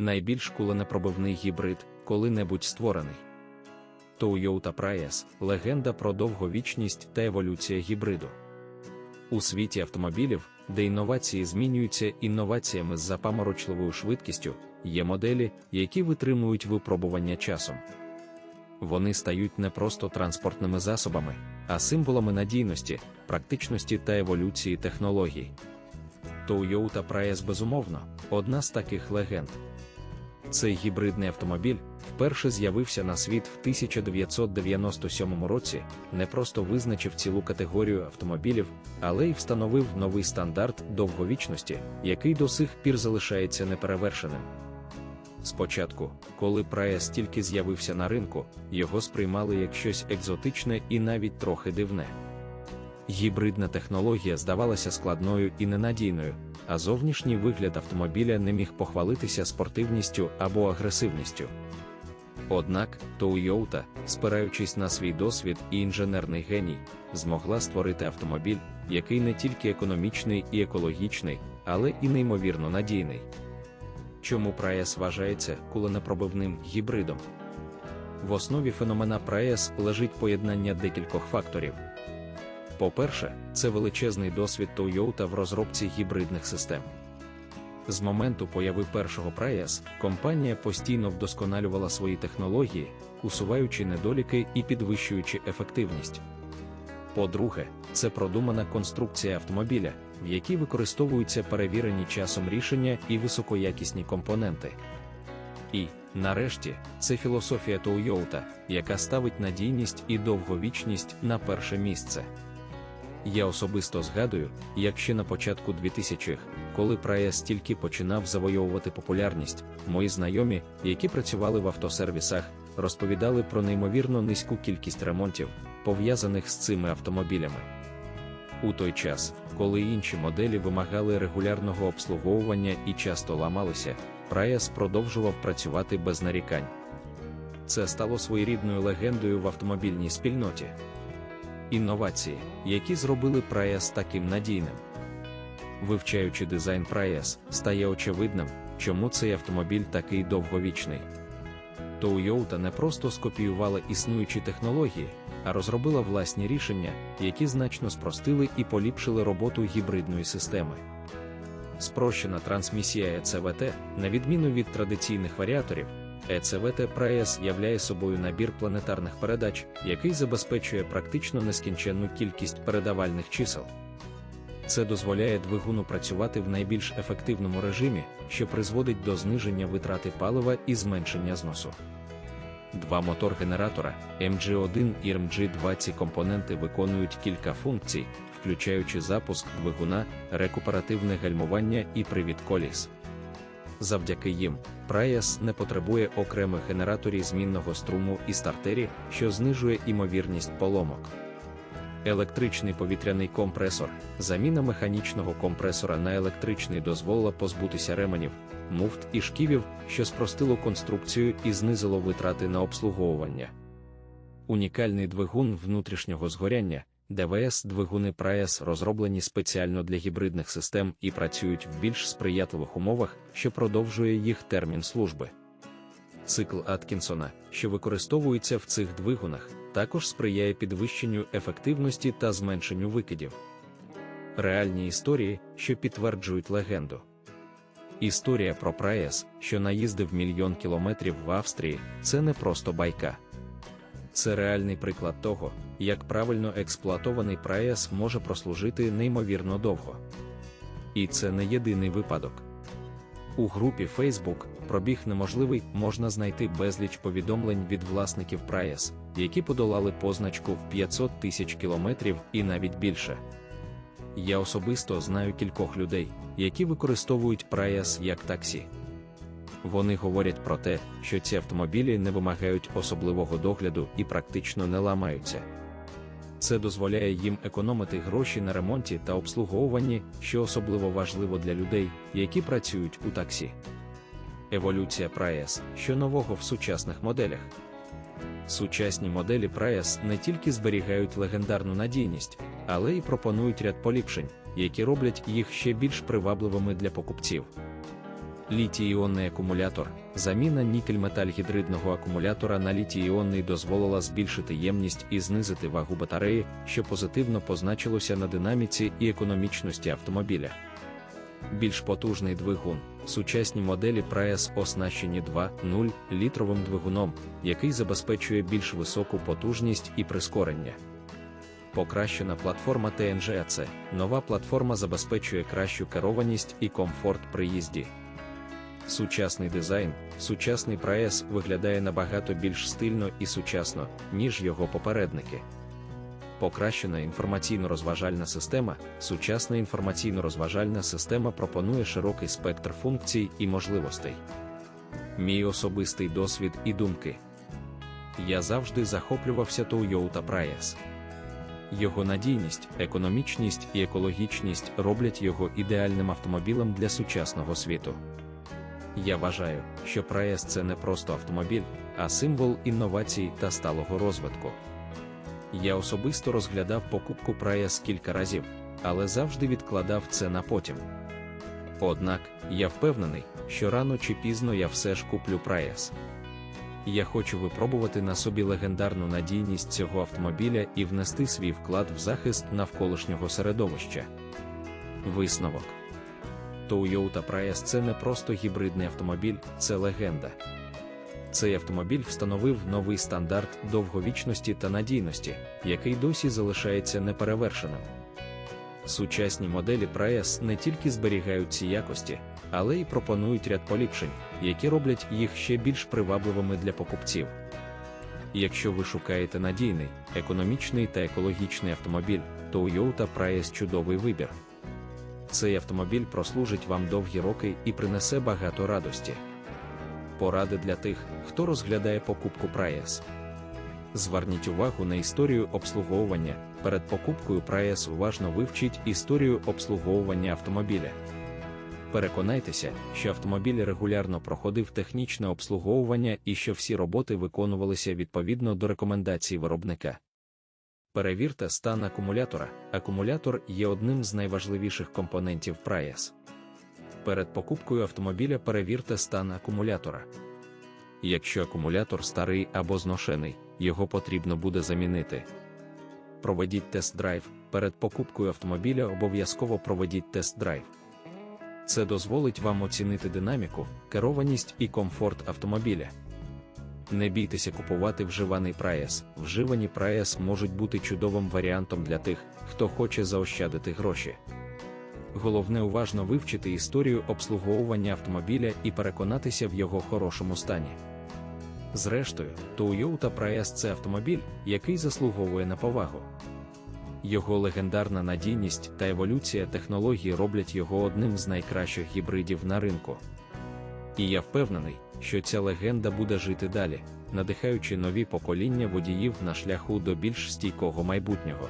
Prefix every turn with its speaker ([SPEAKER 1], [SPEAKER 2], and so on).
[SPEAKER 1] найбільш куленепробивний гібрид, коли-небудь створений. Toyota Prius – легенда про довговічність та еволюція гібриду. У світі автомобілів, де інновації змінюються інноваціями з запаморочливою швидкістю, є моделі, які витримують випробування часом. Вони стають не просто транспортними засобами, а символами надійності, практичності та еволюції технологій. Toyota Prius безумовно, одна з таких легенд. Цей гібридний автомобіль вперше з'явився на світ в 1997 році, не просто визначив цілу категорію автомобілів, але й встановив новий стандарт довговічності, який до сих пір залишається неперевершеним. Спочатку, коли Prius тільки з'явився на ринку, його сприймали як щось екзотичне і навіть трохи дивне. Гібридна технологія здавалася складною і ненадійною, а зовнішній вигляд автомобіля не міг похвалитися спортивністю або агресивністю. Однак Toyota, спираючись на свій досвід і інженерний геній, змогла створити автомобіль, який не тільки економічний і екологічний, але і неймовірно надійний. Чому Prius вважається куленепробивним гібридом? В основі феномена Prius лежить поєднання декількох факторів. По-перше, це величезний досвід Toyota в розробці гібридних систем. З моменту появи першого Prius, компанія постійно вдосконалювала свої технології, усуваючи недоліки і підвищуючи ефективність. По-друге, це продумана конструкція автомобіля, в якій використовуються перевірені часом рішення і високоякісні компоненти. І, нарешті, це філософія Toyota, яка ставить надійність і довговічність на перше місце. Я особисто згадую, як ще на початку 2000-х, коли Prius тільки починав завойовувати популярність, мої знайомі, які працювали в автосервісах, розповідали про неймовірно низьку кількість ремонтів, пов'язаних з цими автомобілями. У той час, коли інші моделі вимагали регулярного обслуговування і часто ламалися, Prius продовжував працювати без нарікань. Це стало своєрідною легендою в автомобільній спільноті. Інновації, які зробили Prius таким надійним. Вивчаючи дизайн Prius, стає очевидним, чому цей автомобіль такий довговічний. Toyota не просто скопіювала існуючі технології, а розробила власні рішення, які значно спростили і поліпшили роботу гібридної системи. Спрощена трансмісія ECVT, на відміну від традиційних варіаторів, ECVT Prius являє собою набір планетарних передач, який забезпечує практично нескінченну кількість передавальних чисел. Це дозволяє двигуну працювати в найбільш ефективному режимі, що призводить до зниження витрати палива і зменшення зносу. Два мотор-генератора MG1 і MG2 ці компоненти виконують кілька функцій, включаючи запуск двигуна, рекуперативне гальмування і привід коліс. Завдяки їм, Prius не потребує окремих генераторів змінного струму і стартерів, що знижує імовірність поломок. Електричний повітряний компресор, заміна механічного компресора на електричний дозволила позбутися ременів, муфт і шківів, що спростило конструкцію і знизило витрати на обслуговування. Унікальний двигун внутрішнього згоряння, ДВС двигуни Prius розроблені спеціально для гібридних систем і працюють в більш сприятливих умовах, що продовжує їх термін служби. Цикл Аткінсона, що використовується в цих двигунах, також сприяє підвищенню ефективності та зменшенню викидів. Реальні історії, що підтверджують легенду. Історія про Prius, що наїздив мільйон кілометрів в Австрії, це не просто байка. Це реальний приклад того, як правильно експлуатований Prius може прослужити неймовірно довго. І це не єдиний випадок. У групі Facebook Пробіг неможливий можна знайти безліч повідомлень від власників Prius, які подолали позначку в 500 тисяч кілометрів і навіть більше. Я особисто знаю кількох людей, які використовують Prius як таксі. Вони говорять про те, що ці автомобілі не вимагають особливого догляду і практично не ламаються. Це дозволяє їм економити гроші на ремонті та обслуговуванні, що особливо важливо для людей, які працюють у таксі. Еволюція Prius, що нового в сучасних моделях. Сучасні моделі Prius не тільки зберігають легендарну надійність, але й пропонують ряд поліпшень, які роблять їх ще більш привабливими для покупців. Літій-іонний акумулятор. Заміна нікель-металь-гідридного акумулятора на літій-іонний дозволила збільшити ємність і знизити вагу батареї, що позитивно позначилося на динаміці і економічності автомобіля. Більш потужний двигун. Сучасні моделі Prius оснащені 2.0 літровим двигуном, який забезпечує більш високу потужність і прискорення. Покращена платформа TNGAC. Нова платформа забезпечує кращу керованість і комфорт при їзді. Сучасний дизайн, сучасний Prius виглядає набагато більш стильно і сучасно, ніж його попередники. Покращена інформаційно-розважальна система. Сучасна інформаційно-розважальна система пропонує широкий спектр функцій і можливостей. Мій особистий досвід і думки. Я завжди захоплювався Toyota Prius. Його надійність, економічність і екологічність роблять його ідеальним автомобілем для сучасного світу. Я вважаю, що Prius – це не просто автомобіль, а символ інновацій та сталого розвитку. Я особисто розглядав покупку Prius кілька разів, але завжди відкладав це на потім. Однак, я впевнений, що рано чи пізно я все ж куплю Prius. Я хочу випробувати на собі легендарну надійність цього автомобіля і внести свій вклад в захист навколишнього середовища. Висновок Toyota Prius – це не просто гібридний автомобіль, це легенда. Цей автомобіль встановив новий стандарт довговічності та надійності, який досі залишається неперевершеним. Сучасні моделі Prius не тільки зберігають ці якості, але й пропонують ряд поліпшень, які роблять їх ще більш привабливими для покупців. Якщо ви шукаєте надійний, економічний та екологічний автомобіль, то Toyota Prius чудовий вибір. Цей автомобіль прослужить вам довгі роки і принесе багато радості. Поради для тих, хто розглядає покупку Prius. Зверніть увагу на історію обслуговування. Перед покупкою Prius уважно вивчіть історію обслуговування автомобіля. Переконайтеся, що автомобіль регулярно проходив технічне обслуговування і що всі роботи виконувалися відповідно до рекомендацій виробника. Перевірте стан акумулятора. Акумулятор є одним з найважливіших компонентів Prius. Перед покупкою автомобіля перевірте стан акумулятора. Якщо акумулятор старий або зношений, його потрібно буде замінити. Проведіть тест-драйв. Перед покупкою автомобіля обов'язково проведіть тест-драйв. Це дозволить вам оцінити динаміку, керованість і комфорт автомобіля. Не бійтеся купувати вживаний Prius. Вживані Prius можуть бути чудовим варіантом для тих, хто хоче заощадити гроші. Головне уважно вивчити історію обслуговування автомобіля і переконатися в його хорошому стані. Зрештою, Toyota Prius – це автомобіль, який заслуговує на повагу. Його легендарна надійність та еволюція технологій роблять його одним з найкращих гібридів на ринку. І я впевнений, що ця легенда буде жити далі, надихаючи нові покоління водіїв на шляху до більш стійкого майбутнього.